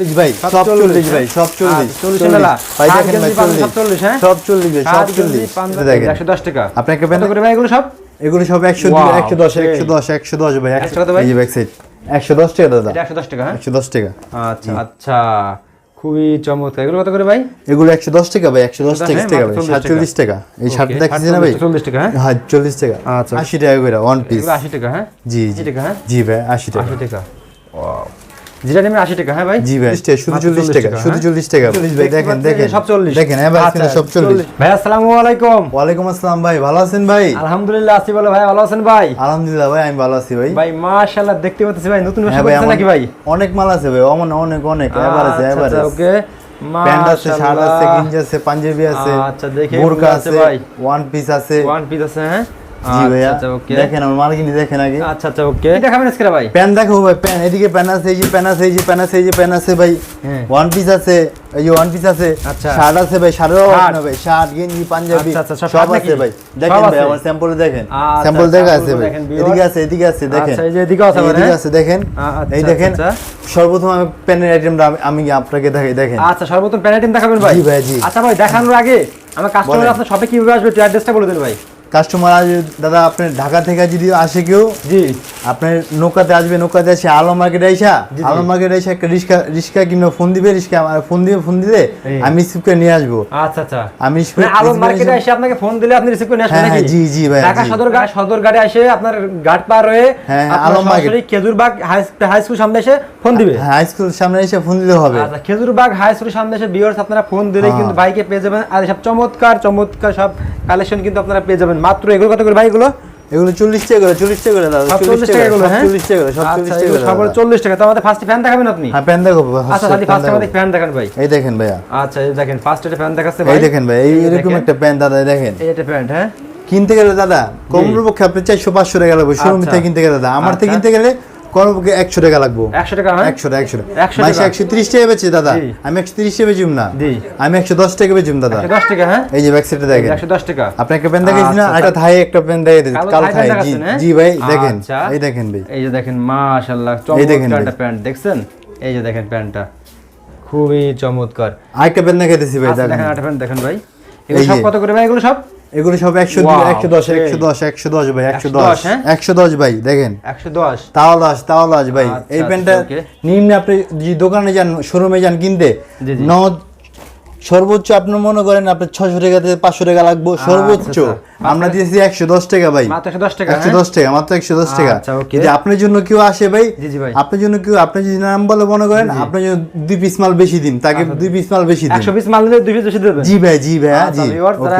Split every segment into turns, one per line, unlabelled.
চল্লিশ ভাই
সব
সব
চল্লিশ,
চল্লিশ। ভাই সব চল্লিশ।
আচ্ছা, চল্লিশ টাকা।
ভাই দেখেন ভাই চল্লিশ।
সব চল্লিশ, হ্যাঁ?
সব চল্লিশ ভাই সব চল্লিশ। দেখেন।
একশো দশ টাকা।
আপনাকে
করে ভাই এগুলো সব?
এগুলো সব একশো একশো দশ একশো দশ একশো দশ ভাই
একশো কত ভাই?
এই যে ব্যাক সাইড একশো দশ টাকা দাদা।
একশো দশ টাকা হ্যাঁ?
একশো দশ টাকা।
আচ্ছা আচ্ছা খুবই চমৎকার। এগুলো কত করে ভাই?
এগুলো একশো দশ টাকা ভাই একশো দশ
হ্যাঁ,
টাকা টাকা ভাই সাতচল্লিশ টাকা। এই দেখছি না ভাই?
চল্লিশ টাকা হ্যাঁ?
হ্যাঁ চল্লিশ টাকা।
আচ্ছা।
আশি টাকা করে ওয়ান পিস
আশি টাকা হ্যাঁ?
জি জি।
টাকা হ্যাঁ?
জি ভাই আশি টাকা।
আশি টাকা। যেটা নেবেন আশি টাকা হ্যাঁ ভাই?
জি ভাই। শুধু চল্লিশ
40
টাকা শুধু
হ্যাঁ?
চল্লিশ টাকা চল্লিশ ভাই দেখেন দেখেন
সব চল্লিশ।
দেখেন হ্যাঁ ভাই
আচ্ছা,
সব চল্লিশ।
ভাই আসসালামু আলাইকুম।
ওয়ালাইকুম আসসালাম ভাই ভালো আছেন ভাই?
আলহামদুলিল্লাহ আছি বলে ভাই ভালো আছেন ভাই?
আলহামদুলিল্লাহ ভাই আমি ভালো আছি ভাই।
ভাই মাশাআল্লাহ দেখতে পাচ্ছি ভাই নতুন ব্যবসা
হ্যাঁ ভাই
করছেন নাকি ভাই?
অনেক মাল আছে ভাই অমন অনেক অনেক এবার আছে এবার আছে
ওকে।
প্যান্ট আছে শার্ট আছে গেঞ্জি আছে পাঞ্জাবি আছে
আচ্ছা, দেখে
বোরকা আছে
ভাই।
ওয়ান পিস আছে।
ওয়ান পিস আছে হ্যাঁ?
জি ভাইয়া।
আচ্ছা
দেখেন আমার মাল দেখেন আগে।
আচ্ছা আচ্ছা ওকে। দেখাবেন আজকে ভাই?
প্যান্ট দেখো ভাই প্যান্ট এদিকে প্যান্ট আছে এই যে প্যান্ট আছে এই যে প্যান্ট আছে এই যে প্যান্ট আছে ভাই। ওয়ান পিস আছে এই যে ওয়ান পিস আছে।
আচ্ছা।
শার্ট আছে ভাই শার্টেরও
শার্ট।
শার্ট গেঞ্জি পাঞ্জাবি।
আচ্ছা, আচ্ছা, সব
সব আছে ভাই। দেখেন ভাই আমার স্যাম্পল দেখেন।
আচ্ছা,
স্যাম্পল দেখা আছে ভাই। এদিকে আছে এদিকে আছে দেখেন।
আচ্ছা, এই যে এদিকেও আছে
এদিকে
হ্যাঁ?
আছে দেখেন।
আচ্ছা,
এই দেখেন
আচ্ছা।
সর্বপ্রথম আমি প্যানের আইটেমটা আমি আপনাকে দেখাই দেখেন।
আচ্ছা সর্বপ্রথম প্যান আইটেম দেখাবেন ভাই?
জি ভাই, জি।
আচ্ছা ভাই দেখানোর আগে আমার কাস্টমার আপনার শপে কীভাবে আসবে অ্যাড্রেসটা বলে দিন ভাই।
কাস্টমার আজ দাদা আপনার ঢাকা থেকে যদি আসে কেউ?
জি।
আপনার নৌকাতে আসবে নৌকাতে আসে আলো মার্কেট আইসা। আলো মার্কেট আইসা একটা রিক্সা রিক্সা কিংবা ফোন দিবে রিক্সা আমার ফোন দিবে ফোন দিলে। আমি রিসিভ করে নিয়ে আসব।
আচ্ছা আচ্ছা।
আমি
মানে আলম মার্কেটে এসে আপনাকে ফোন দিলে আপনি রিসিভ করে নিয়ে আসবেন
হ্যাঁ,
নাকি?
হ্যাঁ, জি, জি ভাই,
ঢাকা সদর ঘাট সদর ঘাটে এসে আপনার ঘাট পার হয়ে
হ্যাঁ, Alam market.
Khejurbag high school সামনে এসে ফোন দিবে।
হাই স্কুল সামনে এসে ফোন দিলে হবে।
আচ্ছা খেজুরবাগ হাই স্কুলের সামনে এসে ভিউয়ার্স আপনারা ফোন দিলে। কিন্তু বাইকে পেয়ে যাবেন। আর সব চমৎকার চমৎকার সব কালেকশন কিন্তু আপনারা পেয়ে যাবেন। মাত্র এগুলো কত করে ভাই এগুলো?
এগুলো চল্লিশ টাকা করে চল্লিশ টাকা করে দাদা
সব চল্লিশ টাকা করে হ্যাঁ?
চল্লিশ টাকা করে সব
আচ্ছা,
চল্লিশ টাকা
এগুলো
করে
সব
দাদা।
চল্লিশ টাকা। তো আমাদের ফার্স্ট ফ্যান দেখাবেন আপনি?
হ্যাঁ ফ্যান দেখাবো
আচ্ছা খালি ফার্স্ট আমাদের ফ্যান দেখান ভাই।
এই দেখেন ভাইয়া।
আচ্ছা এই দেখেন ফার্স্ট এটা ফ্যান দেখাচ্ছে ভাই।
এই দেখেন ভাই এই এরকম একটা প্যান দাদা দেখেন।
এই একটা প্যান্ট হ্যাঁ?
কিনতে গেলে দাদা কমর পক্ষে আপনি চারশো পাঁচশো টাকা লাগবে শোরুম
আচ্ছা।
থেকে কিনতে গেলে দাদা। আমার থেকে
আচ্ছা।
কিনতে গেলে কমর পক্ষে একশো টাকা লাগবে।
একশো টাকা
একশো টাকা একশো টাকা।
100
মাসে একশো তিরিশ টাকা বেচি দাদা। আমি একশো তিরিশ টাকা বেচুম না। আমি একশো দশ টাকা বেচুম দাদা।
দশ টাকা হ্যাঁ?
এই যে ব্যাকসাইডে দেখেন।
একশো দশ টাকা।
আপনি একটা পেন দেখাইছি না?
আচ্ছা,
একটা থাই একটা পেন দিচ্ছি
কালো থাই
জি
হ্যাঁ?
জি ভাই দেখেন।
আচ্ছা।
এই দেখেন ভাই।
এই যে দেখেন মাশাআল্লাহ
এই দেখেন
একটা প্যান্ট দেখছেন? এই যে দেখেন প্যান্টটা। খুবই চমৎকার।
আরেকটা পেন দেখে দিচ্ছি ভাই
আচ্ছা,
দেখেন।
দেখেন একটা প্যান্ট দেখেন ভাই। এগুলো সব কত করে ভাই? এগুলো সব?
এগুলো সব একশো একশো দশ একশো দশ একশো দশ ভাই একশো দশ
হ্যাঁ?
একশো দশ ভাই দেখেন।
একশো দশ।
তাওয়াল আস তাওয়াল আস ভাই।
আচ্ছা,
এই
আচ্ছা,
প্যান্টটা নিম্নে আপনি যে দোকানে যান শোরুমে যান কিনতে। নগদ সর্বোচ্চ আপনি মনে করেন আপনার ছশো টাকা থেকে পাঁচশো টাকা লাগবে সর্বোচ্চ।
আচ্ছা।
আমরা দিয়েছি একশো দশ টাকা ভাই।
একশো দশ টাকা হ্যাঁ?
টাকা মাত্র একশো দশ টাকা।
আচ্ছা,
যদি আপনার জন্য কেউ আসে ভাই। আপনার জন্য কেউ আপনি যদি নাম বলে মনে করেন আপনার জন্য দুই পিস মাল বেশি দিন তাকে দুই পিস মাল বেশি দিন।
একশো পিস মাল নিলে দুই পিস বেশি দেবেন
জি ভাই জি ভাই
আচ্ছা,
জি।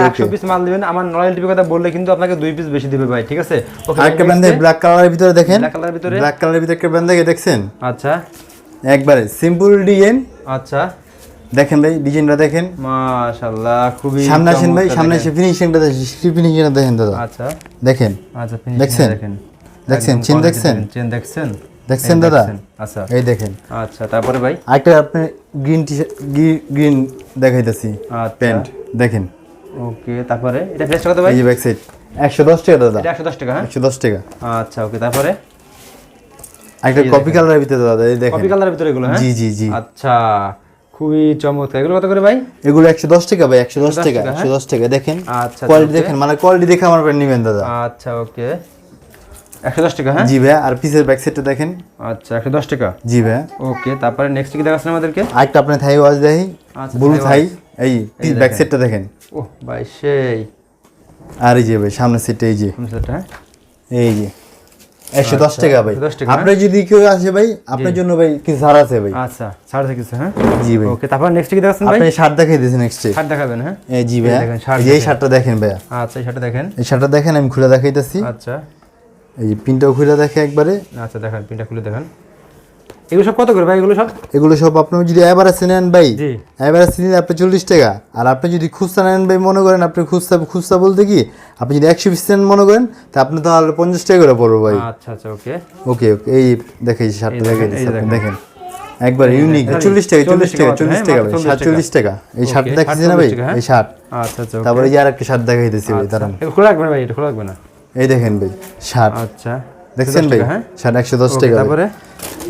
একশো পিস মাল দিবেন। আমার নয়েল টিভির কথা বললে কিন্তু আপনাকে দুই পিস বেশি দিবে ভাই ঠিক আছে? ওকে
আরেকটা ব্যান্ড ব্ল্যাক কালারের ভিতরে দেখেন।
Colour এর ভিতরে?
ব্ল্যাক কালারের ভিতরে একটা ব্যান্ড দেখে দেখছেন?
আচ্ছা।
একবারে সিম্পল ডিজাইন
আচ্ছা।
দেখেন ভাই ডিজাইনটা দেখেন।
মাশাআল্লাহ খুবই
সামনে আসেন ভাই সামনে এসে ফিনিশিংটা ফিনিশিংটা দেখেন দাদা।
আচ্ছা।
দেখেন।
আচ্ছা
দেখছেন?
দেখেন।
দেখছেন? চেন দেখছেন?
চেন দেখছেন?
দেখছেন দাদা?
আচ্ছা।
এই দেখেন।
আচ্ছা তারপরে ভাই?
আরেকটা আপনি গ্রিন টি গ্রিন দেখাইতেছি
আচ্ছা।
প্যান্ট দেখেন।
ওকে তারপরে? এটা ফেসটা কত ভাই?
এই ব্যাক সাইড একশো দশ টাকা দাদা।
এটা একশো দশ টাকা হ্যাঁ?
একশো দশ টাকা।
আচ্ছা ওকে তারপরে? আরেকটা
কপি কালারের ভিতরে দাদা এই দেখেন।
কপি কালারের ভিতরে এগুলো হ্যাঁ?
জি জি জি।
আচ্ছা। খুবই চমৎকার। এগুলো কত করে ভাই?
এগুলো একশো দশ টাকা ভাই একশো দশ
110
টাকা
টাকা,
একশো দশ টাকা। দেখেন
আচ্ছা,
কোয়ালিটি দেখেন মানে কোয়ালিটি দেখে আমার নেবেন দাদা।
আচ্ছা ওকে। একশো দশ টাকা হ্যাঁ?
জি ভাই আর পিসের ব্যাক সাইডটা দেখেন।
আচ্ছা একশো দশ টাকা?
জি ভাই।
ওকে তারপরে নেক্সট কি দেখাচ্ছেন আমাদেরকে?
আরেকটা আপনার থাই ওয়াজ
আচ্ছা,
ব্লু
থাই
এই
এই
ব্যাক। সাইডটা দেখেন।
ও ভাই সেই।
আর এই যে ভাই সামনের সিটটা এই যে।
সেটটা হ্যাঁ?
এই যে। একশো দশ
আচ্ছা,
টাকা ভাই।
110 টাকা,
আপনার যদি কেউ আসে ভাই আপনার জন্য ভাই কিছু ছাড় আছে ভাই।
আচ্ছা ছাড় আছে কিছু হ্যাঁ?
জি ভাই।
ওকে তারপর নেক্সট কি দেখাচ্ছেন ভাই?
আপনি শার্ট দেখাই দিয়েছেন নেক্সট
শার্ট দেখাবেন হ্যাঁ?
জি ভাই। এই। শার্টটা দেখেন ভাইয়া।
আচ্ছা এই শার্টটা দেখেন।
এই শার্টটা দেখেন আমি খুলে দেখাইতেছি।
আচ্ছা।
এই যে পিনটাও খুলে দেখে একবারে।
আচ্ছা দেখেন পিনটা খুলে দেখেন। এগুলো সব কত করে ভাই? এগুলো সব?
এগুলো সব আপনি যদি এভারেজে নেন ভাই
জি।
এভারেজ নিলে আপনি চল্লিশ টাকা। আর আপনি যদি খুচরা নেন ভাই মনে করেন আপনি খুচরা খুচরা বলতে কি আপনি যদি একশো পিস নেন মনে করেন তা আপনি তাহলে পঞ্চাশ টাকা করে পড়ব ভাই।
আচ্ছা আচ্ছা ওকে।
ওকে ওকে এই দেখে এই শার্টটা
দেখেন, দেখেন।
দেখেন। একবার ইউনিক
দেখেন।
চল্লিশ টাকা চল্লিশ
40
টাকা চল্লিশ
হ্যাঁ,
টাকা ভাই
40
শার্ট চল্লিশ টাকা। এই শার্ট দেখতেছি না ভাই
হ্যাঁ?
এই শার্ট।
আচ্ছা আচ্ছা
তারপরে এই যে আরেকটা শার্ট দেখাইতেছি ভাই দাঁড়ান।
এটা খোলা রাখবেন ভাই এটা খোলা রাখবে না।
এই দেখেন ভাই শার্ট।
আচ্ছা।
দেখছেন ভাই?
হ্যাঁ?
শার্ট একশো দশ টাকা।
তারপরে?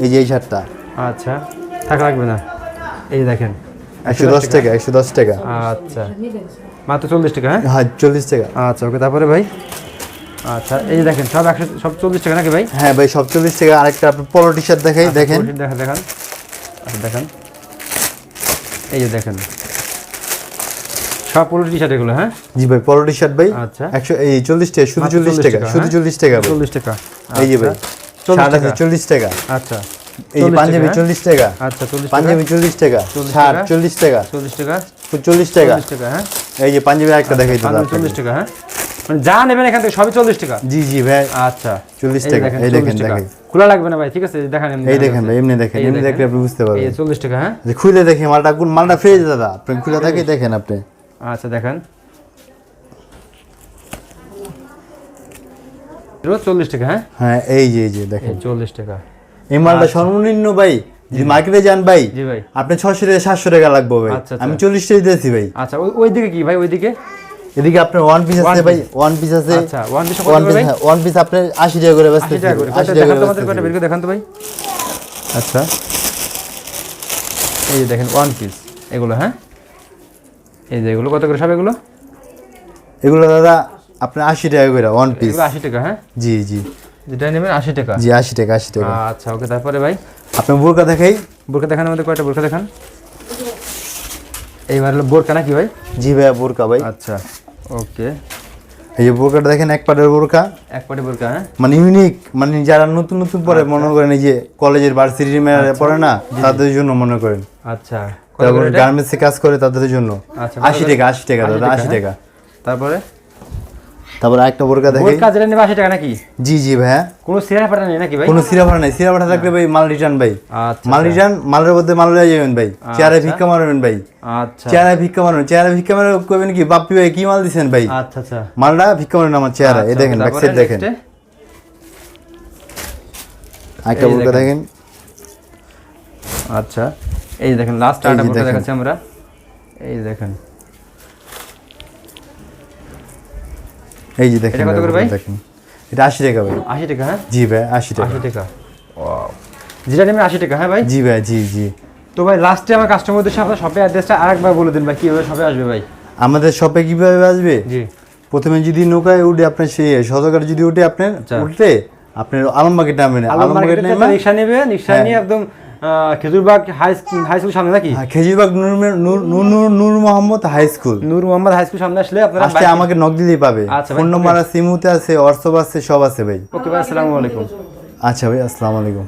এই যে এই শার্টটা।
আচ্ছা থাক রাখবে না। এই দেখেন
একশো দশ টাকা একশো দশ টাকা।
আচ্ছা মাত্র চল্লিশ টাকা হ্যাঁ?
হ্যাঁ চল্লিশ টাকা।
আচ্ছা ওকে তারপরে ভাই? আচ্ছা এই যে দেখেন সব একশো সব চল্লিশ টাকা নাকি ভাই?
হ্যাঁ ভাই সব চল্লিশ টাকা। আরেকটা আপনার পলো টি শার্ট দেখাই দেখেন।
দেখেন দেখা দেখান আচ্ছা দেখান। এই যে দেখেন সব পোলো টি শার্ট এগুলো হ্যাঁ?
জি ভাই পলো টি শার্ট ভাই
আচ্ছা।
একশো এই চল্লিশ টাকা শুধু চল্লিশ টাকা শুধু
হ্যাঁ?
চল্লিশ টাকা
চল্লিশ টাকা
এই যে ভাই।
চল্লিশ
শার্ট আছে চল্লিশ টাকা।
আচ্ছা।
এই পাঞ্জাবি চল্লিশ টাকা।
আচ্ছা
পাঞ্জাবি চল্লিশ টাকা। শার্ট চল্লিশ টাকা।
চল্লিশ টাকা?
চল্লিশ টাকা।
চল্লিশ টাকা হ্যাঁ?
এই যে পাঞ্জাবি একটা দেখাই দিলাম
চল্লিশ টাকা হ্যাঁ? মানে যা নেবেন এখান থেকে সবই চল্লিশ টাকা?
জি জি ভাই।
আচ্ছা।
40
এই
টাকা, এই দেখেন,
40 খোলা লাগবে না ভাই ঠিক আছে? দেখান
এই দেখেন ভাই এমনি দেখেন এমনি। দেখলে আপনি বুঝতে পারবেন।
চল্লিশ টাকা হ্যাঁ?
খুলে দেখেন মালটা কোন মালটা ফ্রেশ দাদা? আপনি খুলে থাকে দেখেন আপনি।
আচ্ছা দেখেন। চল্লিশ টাকা হ্যাঁ?
হ্যাঁ এই যে এই যে দেখেন।
চল্লিশ টাকা।
এই মালটা সর্বনিম্ন ভাই যদি মার্কেটে যান ভাই
জি ভাই।
আপনি ছশো থেকে সাতশো টাকা লাগবে ভাই।
আচ্ছা, আচ্ছা।
আমি চল্লিশ টাকা দিয়েছি ভাই।
আচ্ছা ওই দিকে কি ভাই ওই দিকে?
এদিকে আপনার ওয়ান পিস আছে ভাই ওয়ান পিস আছে।
আচ্ছা one piece
one piece one piece আপনার আশি টাকা করে ব্যস্ত
আশি টাকা করে।
আশি
কয়টা
টাকা করে
আমাদের কয়টা বের করে দেখান তো ভাই। আচ্ছা। এই যে দেখেন ওয়ান পিস এগুলো হ্যাঁ? এই যে এগুলো কত করে সব এগুলো?
এগুলো দাদা আপনার আশি টাকা করে ওয়ান পিস
আশি টাকা হ্যাঁ?
জি জি।
যেটা নেবেন আশি টাকা।
জি আশি টাকা আশি টাকা।
আচ্ছা ওকে তারপরে ভাই?
আপনার বোরকা দেখাই।
বোরকা দেখান আমাদের কয়টা বোরকা দেখান? এইবার হলো বোরকা নাকি ভাই?
জি ভাইয়া বোরকা ভাই।
আচ্ছা ওকে।
এই যে বোরকাটা দেখেন এক পাটের বোরকা।
এক পাটি বোরকা হ্যাঁ?
মানে ইউনিক মানে যারা নতুন নতুন পড়ে মনে করেন এই যে কলেজের ভার্সিটি পড়ে না তাদের জন্য মনে করেন।
আচ্ছা
তারপর গার্মেন্টসে কাজ করে তাদের জন্য।
আচ্ছা,
আশি টাকা আশি টাকা দাদা আশি
হ্যাঁ?
টাকা।
তারপরে?
তারপর আরেকটা বোরকা দেখাই
বোরকা যেটা নেবে আশি টাকা নাকি?
জি জি ভাইয়া।
কোনো সিরা ফাটা নেই নাকি ভাই?
কোনো সিরা ভাড়া নাই। সিরা ভাড়া থাকলে ভাই মাল রিটার্ন ভাই।
আচ্ছা
মাল রিটার্ন মালের মধ্যে মাল লয়ে যাবেন ভাই। চেয়ারে
আচ্ছা।
ভিক্ষা মারবেন ভাই।
আচ্ছা।
চেয়ারে ভিক্ষা মারবেন চেয়ারে ভিক্ষা মারে কইবেন কি? বাপ্পি ভাই কি মাল দিছেন ভাই?
আচ্ছা আচ্ছা।
মালটা ভিক্ষা মারেন আমার চেয়ারে এই
আচ্ছা,
দেখেন ব্যাক সাইড দেখেন।
next এ?
আরেকটা বোরকা
দেখেন। আচ্ছা। এই দেখেন লাস্ট আরেকটা বোরকা দেখাচ্ছি আমরা। এই দেখেন।
এই যে দেখেন
কত করে
ভাই? দেখেন। এটা আশি টাকা ভাই।
আশি টাকা হ্যাঁ?
জি ভাই আশি টাকা।
আশি টাকা। আশি টাকা হ্যাঁ ভাই?
জি ভাই জি জি।
তো ভাই লাস্টে আমার কাস্টমার উদ্দেশ্যে আপনার শপের অ্যাড্রেসটা আরেকবার বলে দিন ভাই কীভাবে শপে আসবে ভাই?
আমাদের শপে কীভাবে আসবে?
জি।
প্রথমে যদি নৌকায় উঠে আপনার সেই সদরঘাট যদি উঠে আপনার
আচ্ছা।
উঠলে আপনার আলমবাগের নামে
আলম
আলমবাগের নামে
রিক্সা নেবে রিক্সা
হ্যাঁ।
নিয়ে একদম খেজুরবাগ হাই হাই স্কুল সামনে নাকি?
হ্যাঁ, Khejurbag Noor Noor Mohammad high school
Noor Mohammad high school সামনে আসলে আপনারা
আমাকে নক দিলেই পাবে।
আচ্ছা
ফোন নম্বর আছে। ইমুতে আছে হোয়াটসঅ্যাপ আছে সব আছে ভাই।
ওকে ভাই আসসালামু আলাইকুম।
আচ্ছা ভাই আসসালামু আলাইকুম।